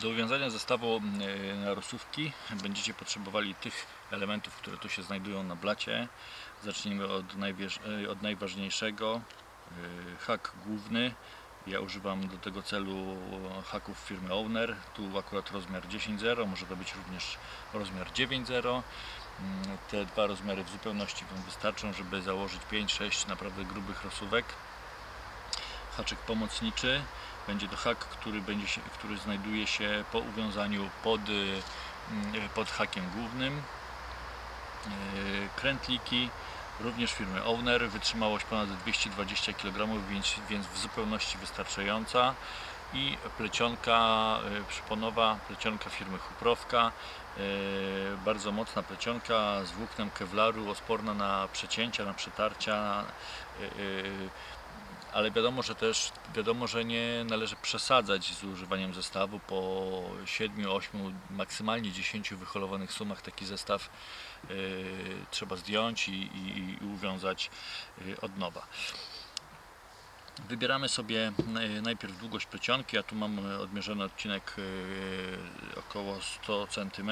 Do uwiązania zestawu y, narosówki będziecie potrzebowali tych elementów, które tu się znajdują na blacie. Zacznijmy od, y, od najważniejszego. y, Hak główny. Ja używam do tego celu haków firmy Owner. Tu akurat rozmiar 10.0, może to być również rozmiar 9.0. Mm, Te dwa rozmiary w zupełności Wam wystarczą, żeby założyć 5-6 naprawdę grubych rosówek. Haczyk pomocniczy. Będzie to hak, który, będzie się, który znajduje się po uwiązaniu pod, y, mm, pod hakiem głównym. Y, Krętliki, również firmy Owner, wytrzymałość ponad 220 kg, więc, więc w zupełności wystarczająca. I plecionka y, przyponowa, plecionka firmy Huprowka, y, bardzo mocna plecionka z włóknem kevlaru, osporna na przecięcia, na przetarcia. Y, y, ale wiadomo, że też wiadomo, że nie należy przesadzać z używaniem zestawu. Po 7, 8, maksymalnie 10 wyholowanych sumach taki zestaw y, trzeba zdjąć i, i, i uwiązać y, od nowa. Wybieramy sobie naj- najpierw długość plecionki, ja tu mam y, odmierzony odcinek y, około 100 cm.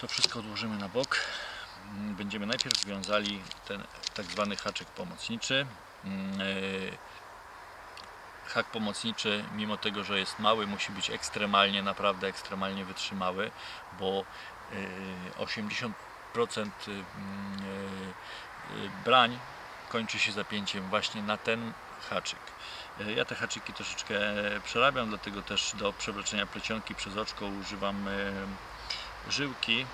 To wszystko odłożymy na bok. Mm, Będziemy najpierw wiązali ten tak zwany haczyk pomocniczy. Mm, y, Hak pomocniczy, mimo tego, że jest mały, musi być ekstremalnie, naprawdę ekstremalnie wytrzymały, bo y, 80% y, y, y, brań kończy się zapięciem właśnie na ten haczyk. Ja te haczyki troszeczkę przerabiam, dlatego też do przewleczenia plecionki przez oczko używam żyłki.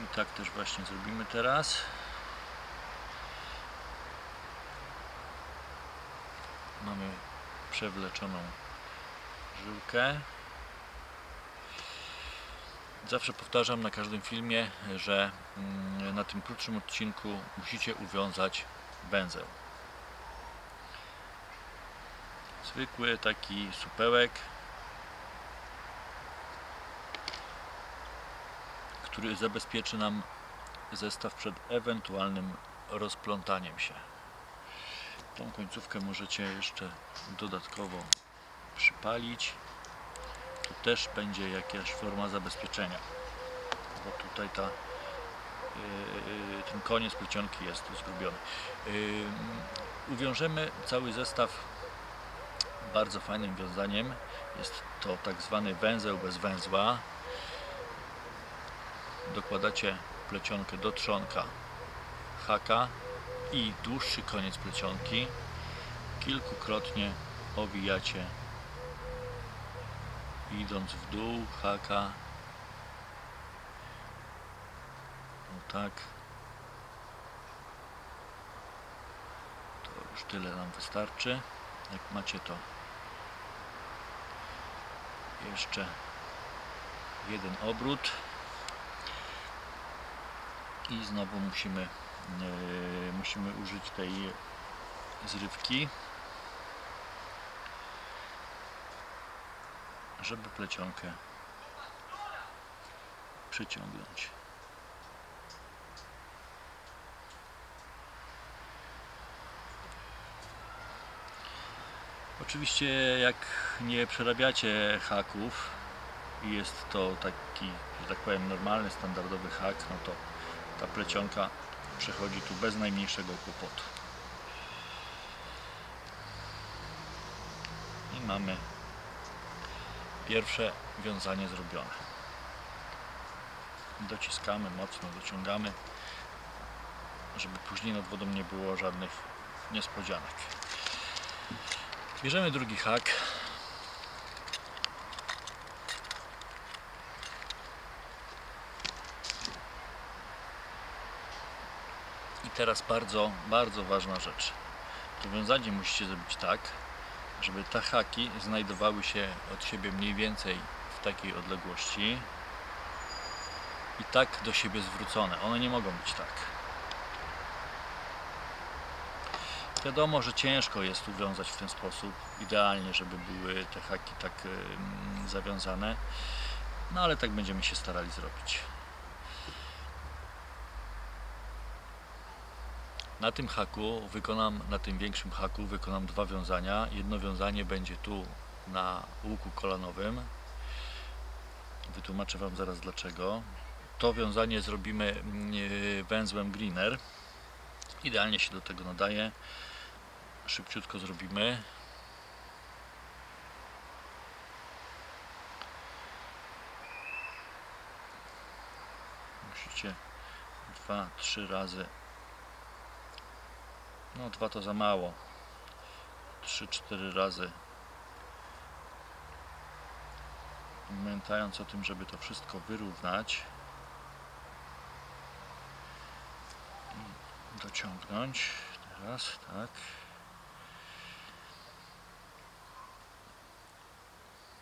I tak też właśnie zrobimy teraz. Mamy przewleczoną żyłkę. Zawsze powtarzam na każdym filmie, że mm, na tym krótszym odcinku musicie uwiązać węzeł. Zwykły taki supełek, który zabezpieczy nam zestaw przed ewentualnym rozplątaniem się. Tą końcówkę możecie jeszcze dodatkowo przypalić. Tu też będzie jakaś forma zabezpieczenia, bo tutaj ta, yy, ten koniec plecionki jest zgubiony. Yy, uwiążemy cały zestaw bardzo fajnym wiązaniem. Jest to tak zwany węzeł bez węzła. Dokładacie plecionkę do trzonka. Haka i dłuższy koniec plecionki. Kilkukrotnie owijacie idąc w dół haka. Tak. To już tyle nam wystarczy. Jak macie to. Jeszcze jeden obrót i znowu musimy e, musimy użyć tej zrywki żeby plecionkę przyciągnąć. Oczywiście jak nie przerabiacie haków i jest to taki, że tak powiem, normalny, standardowy hak, no to ta plecionka przechodzi tu bez najmniejszego kłopotu. I mamy pierwsze wiązanie zrobione. Dociskamy mocno, dociągamy, żeby później nad wodą nie było żadnych niespodzianek. Bierzemy drugi hak. Teraz bardzo, bardzo ważna rzecz. To wiązanie musicie zrobić tak, żeby te haki znajdowały się od siebie mniej więcej w takiej odległości i tak do siebie zwrócone. One nie mogą być tak. Wiadomo, że ciężko jest uwiązać w ten sposób. Idealnie, żeby były te haki tak zawiązane. No ale tak będziemy się starali zrobić. Na tym haku wykonam, na tym większym haku wykonam dwa wiązania. Jedno wiązanie będzie tu na łuku kolanowym. Wytłumaczę Wam zaraz dlaczego. To wiązanie zrobimy mm, węzłem greener. Idealnie się do tego nadaje. Szybciutko zrobimy. Musicie dwa, trzy razy. No dwa to za mało. Trzy, cztery razy. Pamiętając o tym, żeby to wszystko wyrównać dociągnąć. Teraz, tak.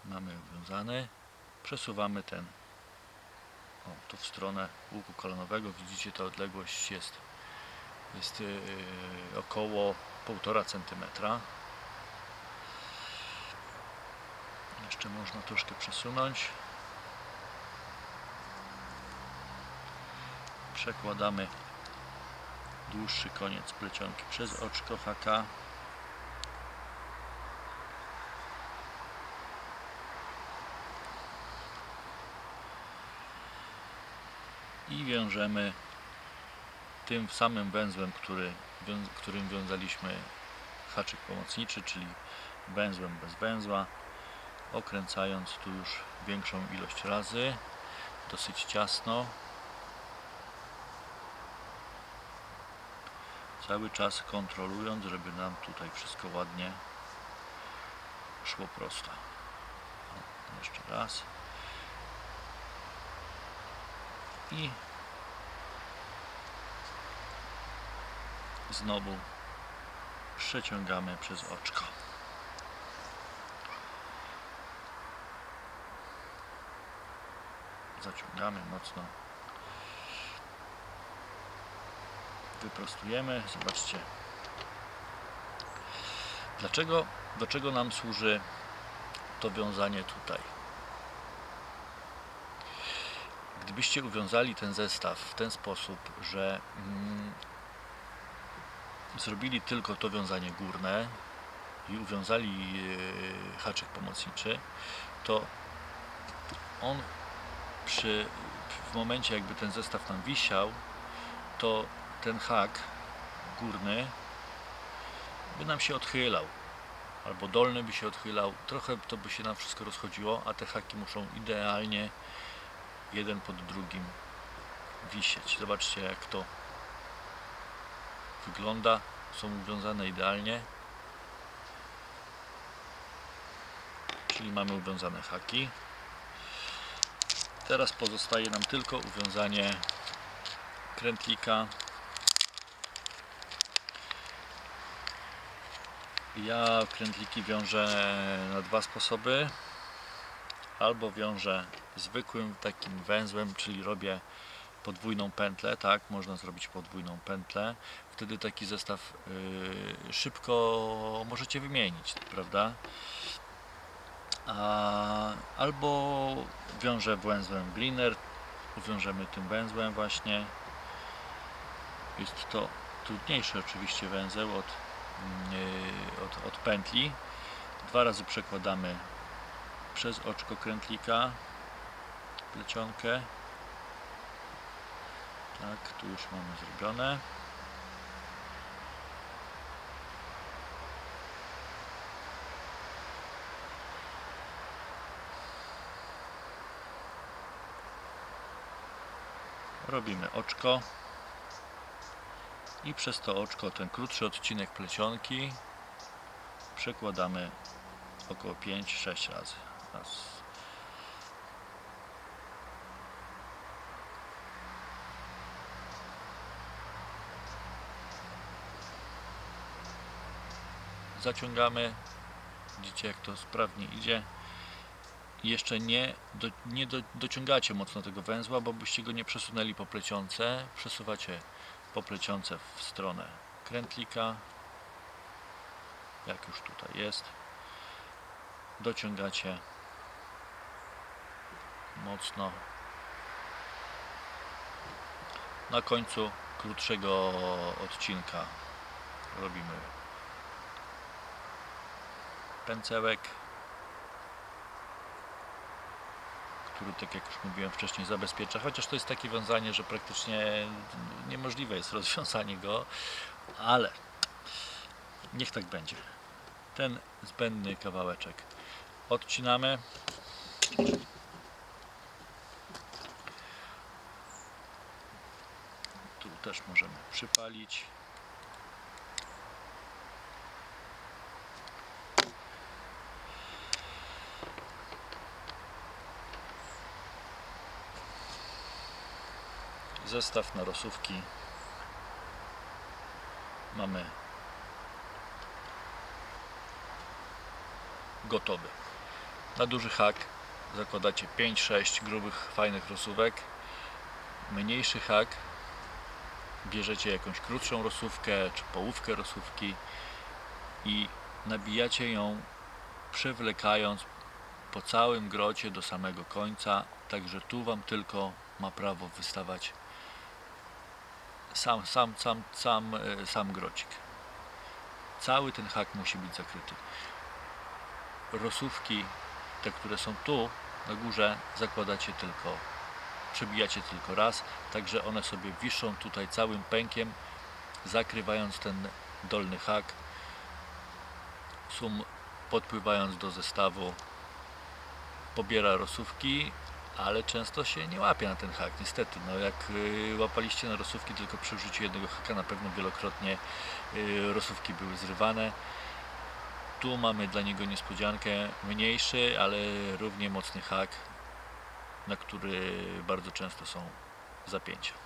Mamy wiązany. Przesuwamy ten o, tu w stronę łuku kolanowego. Widzicie, ta odległość jest, jest yy, około 1,5 cm. Jeszcze można troszkę przesunąć. Przekładamy dłuższy koniec plecionki przez oczko haka. i wiążemy tym samym węzłem, który, którym wiązaliśmy haczyk pomocniczy, czyli węzłem bez węzła, okręcając tu już większą ilość razy, dosyć ciasno. Cały czas kontrolując, żeby nam tutaj wszystko ładnie szło prosto. Jeszcze raz. i znowu przeciągamy przez oczko. Zaciągamy mocno. Wyprostujemy. Zobaczcie. Dlaczego, do czego nam służy to wiązanie tutaj? Gdybyście uwiązali ten zestaw w ten sposób, że mm, zrobili tylko to wiązanie górne i uwiązali e, haczyk pomocniczy, to on przy, w momencie jakby ten zestaw nam wisiał, to ten hak górny by nam się odchylał albo dolny by się odchylał, trochę to by się nam wszystko rozchodziło, a te haki muszą idealnie jeden pod drugim wisieć. Zobaczcie jak to wygląda. Są uwiązane idealnie. Czyli mamy uwiązane haki. Teraz pozostaje nam tylko uwiązanie krętlika. Ja krętliki wiążę na dwa sposoby albo wiążę zwykłym takim węzłem, czyli robię podwójną pętlę, tak, można zrobić podwójną pętlę. Wtedy taki zestaw yy, szybko możecie wymienić, prawda? A, albo wiążę węzłem Greener, uwiążemy tym węzłem właśnie. Jest to trudniejszy oczywiście węzeł od, yy, od, od pętli. Dwa razy przekładamy przez oczko krętlika plecionkę tak, tu już mamy zrobione robimy oczko. I przez to oczko ten krótszy odcinek plecionki przekładamy około 5-6 razy. Raz. Zaciągamy. Widzicie jak to sprawnie idzie jeszcze nie, do, nie do, dociągacie mocno tego węzła, bo byście go nie przesunęli po plecionce. Przesuwacie po plecionce w stronę krętlika. Jak już tutaj jest. Dociągacie mocno na końcu krótszego odcinka. Robimy pęcełek, który, tak jak już mówiłem wcześniej, zabezpiecza, chociaż to jest takie wiązanie, że praktycznie niemożliwe jest rozwiązanie go, ale niech tak będzie. Ten zbędny kawałeczek odcinamy. Tu też możemy przypalić. Zestaw na rosówki mamy gotowy. Na duży hak zakładacie 5-6 grubych, fajnych rosówek. Mniejszy hak bierzecie jakąś krótszą rosówkę czy połówkę rosówki i nabijacie ją przewlekając po całym grocie do samego końca, także tu Wam tylko ma prawo wystawać sam, sam, sam, sam, e, sam grocik. Cały ten hak musi być zakryty. Rosówki, te, które są tu na górze, zakładacie tylko, przebijacie tylko raz, także one sobie wiszą tutaj całym pękiem, zakrywając ten dolny hak. Sum podpływając do zestawu pobiera rosówki, ale często się nie łapie na ten hak, niestety. No jak y, łapaliście na rosówki tylko przy użyciu jednego haka, na pewno wielokrotnie y, rosówki były zrywane. Tu mamy dla niego niespodziankę, mniejszy, ale równie mocny hak, na który bardzo często są zapięcia.